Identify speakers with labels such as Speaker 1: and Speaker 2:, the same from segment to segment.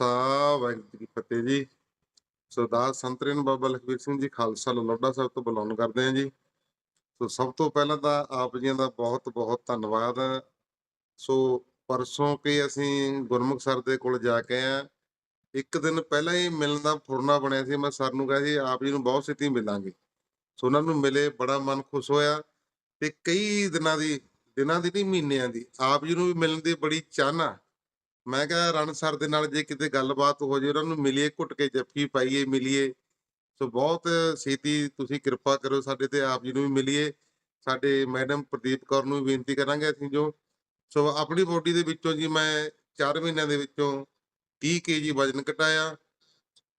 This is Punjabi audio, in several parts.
Speaker 1: ਖਾਲਸਾ, ਵਾਹਿਗੁਰੂ ਜੀ ਕੀ ਫਤਿਹ ਜੀ। ਸਰਦਾਰ ਸੰਤਰਨ ਬਾਬਾ ਲਖਵੀਰ ਸਿੰਘ ਜੀ, ਖਾਲਸਾ ਲੋੜਾ ਸਾਹਿਬ ਤੋਂ ਬਿਲੋਂਗ ਕਰਦੇ ਹਾਂ ਜੀ। ਸੋ ਸਭ ਤੋਂ ਪਹਿਲਾਂ ਤਾਂ ਆਪ ਜੀਆਂ ਦਾ ਬਹੁਤ ਬਹੁਤ ਧੰਨਵਾਦ। ਸੋ ਪਰਸੋਂ ਕਿ ਅਸੀਂ ਗੁਰਮੁਖ ਸਰ ਦੇ ਕੋਲ ਜਾ ਕੇ ਆ ਇੱਕ ਦਿਨ ਪਹਿਲਾਂ ਹੀ ਮਿਲਣ ਦਾ ਫੁਰਨਾ ਬਣਿਆ ਸੀ। ਮੈਂ ਸਰ ਨੂੰ ਕਿਹਾ ਸੀ, ਆਪ ਜੀ ਨੂੰ ਬਹੁਤ ਛੇਤੀ ਮਿਲਾਂਗੇ। ਸੋ ਉਹਨਾਂ ਨੂੰ ਮਿਲੇ, ਬੜਾ ਮਨ ਖੁਸ਼ ਹੋਇਆ। ਤੇ ਕਈ ਦਿਨਾਂ ਦੀ ਦਿਨਾਂ ਦੀ ਨਹੀਂ, ਮਹੀਨਿਆਂ ਦੀ, ਆਪ ਜੀ ਨੂੰ ਵੀ ਮਿਲਣ ਦੀ ਬੜੀ ਚਾਹਨਾ। ਮੈਂ ਕਿਹਾ ਰਣ ਸਰ ਦੇ ਨਾਲ ਜੇ ਕਿਤੇ ਗੱਲਬਾਤ ਹੋ ਜੇ, ਉਹਨਾਂ ਨੂੰ ਮਿਲੀਏ, ਘੁੱਟ ਕੇ ਜੱਫੀ ਪਾਈਏ, ਮਿਲੀਏ। ਸੋ ਬਹੁਤ ਛੇਤੀ ਤੁਸੀਂ ਕਿਰਪਾ ਕਰੋ ਸਾਡੇ ਤੇ, ਆਪ ਜੀ ਨੂੰ ਵੀ ਮਿਲੀਏ। ਸਾਡੇ ਮੈਡਮ ਪ੍ਰਦੀਪ ਕੌਰ ਨੂੰ ਵੀ ਬੇਨਤੀ ਕਰਾਂਗੇ ਅਸੀਂ ਜੋ। ਸੋ ਆਪਣੀ ਬੋਡੀ ਦੇ ਵਿੱਚੋਂ ਜੀ ਮੈਂ 4 ਮਹੀਨਿਆਂ ਦੇ ਵਿੱਚੋਂ 30 ਕੇਜੀ ਵਜਨ ਘਟਾਇਆ।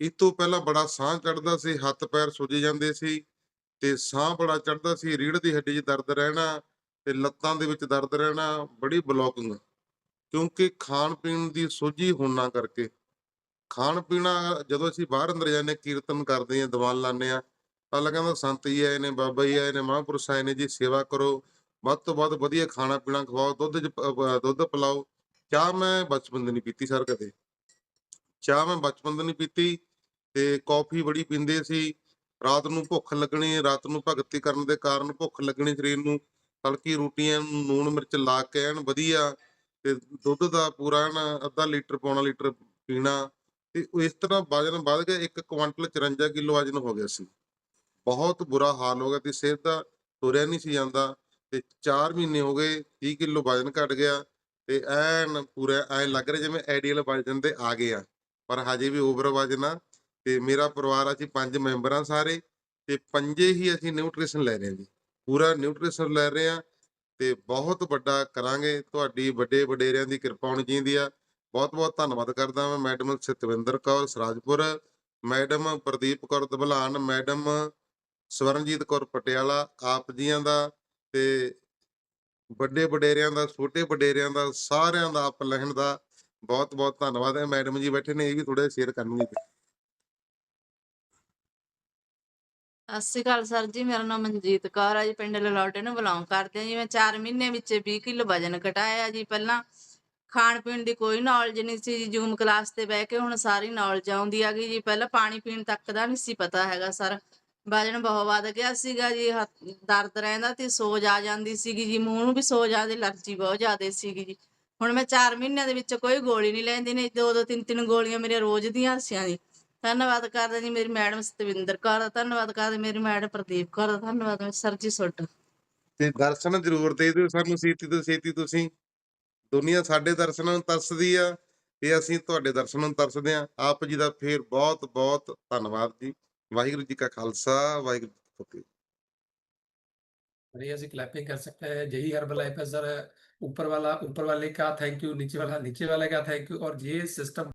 Speaker 1: ਇਸ ਤੋਂ ਪਹਿਲਾਂ ਬੜਾ ਸਾਹ ਚੜਦਾ ਸੀ, ਹੱਥ ਪੈਰ ਸੁੱਜੇ ਜਾਂਦੇ ਸੀ ਤੇ ਸਾਹ ਬੜਾ ਚੜਦਾ ਸੀ, ਰੀੜ੍ਹ ਦੀ ਹੱਡੀ 'ਚ ਦਰਦ ਰਹਿਣਾ ਤੇ ਲੱਤਾਂ ਦੇ ਵਿੱਚ ਦਰਦ ਰਹਿਣਾ, ਬੜੀ ਬਲੋਕਿੰਗ। ਕਿਉਂਕਿ ਖਾਣ ਪੀਣ ਦੀ ਸੋਝੀ ਹੋਣਾ ਕਰਕੇ। ਖਾਣ ਪੀਣਾ ਜਦੋਂ ਅਸੀਂ ਬਾਹਰ ਅੰਦਰ ਜਾਂਦੇ ਹਾਂ, ਕੀਰਤਨ ਕਰਦੇ ਹਾਂ ਦੀਵਾਨ ਲਾਉਂਦੇ ਆ ਤਾਂ ਅਗਲਾ ਕਹਿੰਦਾ ਸੰਤ ਜੀ ਆਏ ਨੇ ਬਾਬਾ ਜੀ ਆਏ ਨੇ ਮਹਾਂਪੁਰਸ਼ ਆਏ ਨੇ ਜੀ ਸੇਵਾ ਕਰੋ ਵੱਧ ਤੋਂ ਵੱਧ ਵਧੀਆ ਖਾਣਾ ਪੀਣਾ ਖਵਾਓ ਦੁੱਧ ਚ ਦੁੱਧ ਪਿਲਾਓ। ਚਾਹ ਮੈਂ ਬਚਪਨ ਤੋਂ ਨਹੀਂ ਪੀਤੀ ਸਰ ਕਦੇ। ਚਾਹ ਮੈਂ ਬਚਪਨ ਤੋਂ ਨਹੀਂ ਪੀਤੀ ਤੇ ਕੌਫੀ ਬੜੀ ਪੀਂਦੇ ਸੀ। ਰਾਤ ਨੂੰ ਭੁੱਖ ਲੱਗਣੀ ਰਾਤ ਨੂੰ ਭਗਤੀ ਕਰਨ ਦੇ ਕਾਰਨ ਭੁੱਖ ਲੱਗਣੀ ਸਰੀਰ ਨੂੰ। ਤੜਕੀ ਰੋਟੀਆਂ ਨੂੰ ਨੂਣ ਮਿਰਚ ਲਾ ਕੇ ਐਨ ਵਧੀਆ। ਤੇ ਦੁੱਧ ਦਾ ਪੂਰਾ ਐਨ ਅੱਧਾ ਲੀਟਰ ਪੌਣਾ ਲੀਟਰ ਪੀਣਾ ਤੇ ਇਸ ਤਰ੍ਹਾਂ ਵਜਨ ਵੱਧ ਗਿਆ 1 ਕੁਇੰਟਲ 54 ਕਿਲੋ ਵਜਨ ਹੋ ਗਿਆ ਸੀ। ਬਹੁਤ ਬੁਰਾ ਹਾਲ ਹੋ ਗਿਆ ਤੇ ਸਿਹਤ ਦਾ ਤੁਰਿਆ ਨਹੀਂ ਸੀ ਜਾਂਦਾ ਤੇ 4 ਮਹੀਨੇ ਹੋ ਗਏ 30 ਕਿਲੋ ਵਜਨ ਘਟ ਗਿਆ ਤੇ ਐਨ ਪੂਰਾ ਐ ਲੱਗ ਰਿਹਾ ਜਿਵੇਂ ਆਈਡੀਅਲ ਵਜਨ ਤੇ ਆ ਗਏ ਆ। ਪਰ ਹਜੇ ਵੀ ਓਵਰ ਵਜਨ ਆ ਤੇ ਮੇਰਾ ਪਰਿਵਾਰ ਅਸੀਂ ਪੰਜ ਮੈਂਬਰ ਆ ਸਾਰੇ ਤੇ ਪੰਜੇ ਹੀ ਅਸੀਂ ਨਿਊਟ੍ਰੀਸ਼ਨ ਲੈ ਰਹੇ ਹਾਂ ਜੀ। ਪੂਰਾ ਨਿਊਟ੍ਰੀਸ਼ਨ ਲੈ ਰਹੇ ਆ ਤੇ ਬਹੁਤ ਵੱਡਾ ਕਰਾਂਗੇ। ਤੁਹਾਡੀ ਵੱਡੇ ਵਡੇਰਿਆਂ ਦੀ ਕਿਰਪਾ ਹੋਣੀ ਚਾਹੀਦੀ ਆ। ਬਹੁਤ ਬਹੁਤ ਧੰਨਵਾਦ ਕਰਦਾ ਮੈਂ madam Satwinder Kaur Sarajpur, madam Pardeep Kaur Dablan madam Swaranjit Kaur Patiala, ਆਪ ਜੀਆਂ ਦਾ ਤੇ ਵੱਡੇ ਵਡੇਰਿਆਂ ਦਾ, ਛੋਟੇ ਵਡੇਰਿਆਂ ਦਾ, ਸਾਰਿਆਂ ਦਾ ਆਪ ਲਹਿਣ ਦਾ ਬਹੁਤ ਬਹੁਤ ਧੰਨਵਾਦ। ਹੈ ਮੈਡਮ ਜੀ ਬੈਠੇ ਨੇ, ਇਹ ਵੀ ਥੋੜਾ ਸ਼ੇਅਰ ਕਰਨਗੇ।
Speaker 2: ਸਤਿ ਸ਼੍ਰੀ ਅਕਾਲ ਸਰ ਜੀ, ਮੇਰਾ ਨਾਮ ਮਨਜੀਤ ਕੌਰ ਆ ਜੀ, ਪਿੰਡ ਲਲੌਟੇ ਨੂੰ ਬਿਲੋਂਗ ਕਰਦੇ ਆ ਜੀ। ਮੈਂ 4 ਮਹੀਨੇ ਵਿੱਚ 20 ਕਿਲੋ ਵਜਨ ਘਟਾਇਆ ਜੀ। ਪਹਿਲਾਂ ਖਾਣ ਪੀਣ ਦੀ ਕੋਈ ਨੌਲੇਜ ਨਹੀਂ ਸੀ ਜੀ। ਜੂਮ ਕਲਾਸ ਤੇ ਬਹਿ ਕੇ ਹੁਣ ਸਾਰੀ ਨੌਲੇਜ ਆਉਂਦੀ ਆ ਗਈ ਜੀ। ਪਹਿਲਾਂ ਪਾਣੀ ਪੀਣ ਤੱਕ ਦਾ ਨਹੀਂ ਸੀ ਪਤਾ ਹੈਗਾ ਸਰ। ਵਜਨ ਬਹੁਤ ਵੱਧ ਗਿਆ ਸੀਗਾ ਜੀ। ਹੱਥ, ਦਰਦ ਰਹਿੰਦਾ ਤੇ ਸੋਜ ਆ ਜਾਂਦੀ ਸੀਗੀ ਜੀ। ਮੂੰਹ ਨੂੰ ਵੀ ਸੋਜ ਆਦੀ ਅਲਰਜੀ ਬਹੁਤ ਜ਼ਿਆਦਾ ਸੀਗੀ ਜੀ। ਹੁਣ ਮੈਂ 4 ਮਹੀਨਿਆਂ ਦੇ ਵਿੱਚ ਕੋਈ ਗੋਲੀ ਨਹੀਂ ਲੈਂਦੀ, ਨਹੀਂ ਦੋ ਦੋ, ਤਿੰਨ ਤਿੰਨ ਗੋਲੀਆਂ ਮੇਰੀਆਂ ਰੋਜ਼ ਦੀਆਂ ਸੀਆਂ ਜੀ। ਧੰਨਵਾਦ ਕਰਦੇ ਜੀ ਮੇਰੀ ਮੈਡਮ ਸਤਵਿੰਦਰ ਕੌਰ ਦਾ ਧੰਨਵਾਦ ਕਰਦੇ ਮੇਰੀ ਮੈਡਮ ਪ੍ਰਦੀਪ ਕੌਰ ਦਾ ਧੰਨਵਾਦ ਸਰ ਜੀ ਤੁਹਾਡਾ
Speaker 1: ਤੇ ਦਰਸ਼ਨ ਜ਼ਰੂਰ ਦੇ ਦਿਓ ਸਾਨੂੰ ਛੇਤੀ ਤੋਂ ਛੇਤੀ ਤੁਸੀਂ ਦੁਨੀਆ ਸਾਡੇ ਦਰਸ਼ਨਾਂ ਨੂੰ ਤਰਸਦੀ ਆ ਤੇ ਅਸੀਂ ਤੁਹਾਡੇ ਦਰਸ਼ਨਾਂ ਨੂੰ ਤਰਸਦੇ ਆ ਆਪ ਜੀ ਦਾ ਫੇਰ ਬਹੁਤ ਬਹੁਤ ਧੰਨਵਾਦ ਜੀ ਵਾਹਿਗੁਰੂ ਜੀ ਕਾ ਖਾਲਸਾ ਵਾਹਿਗੁਰੂ ਜੀ ਕੀ ਫਤਿਹ
Speaker 3: बढ़िया से क्लैपिंग कर सकते हैं यही हर्बल लाइफ है सर ऊपर वाला ऊपर वाले का थैंक यू नीचे वाला नीचे वाले का थैंक यू और ये सिस्टम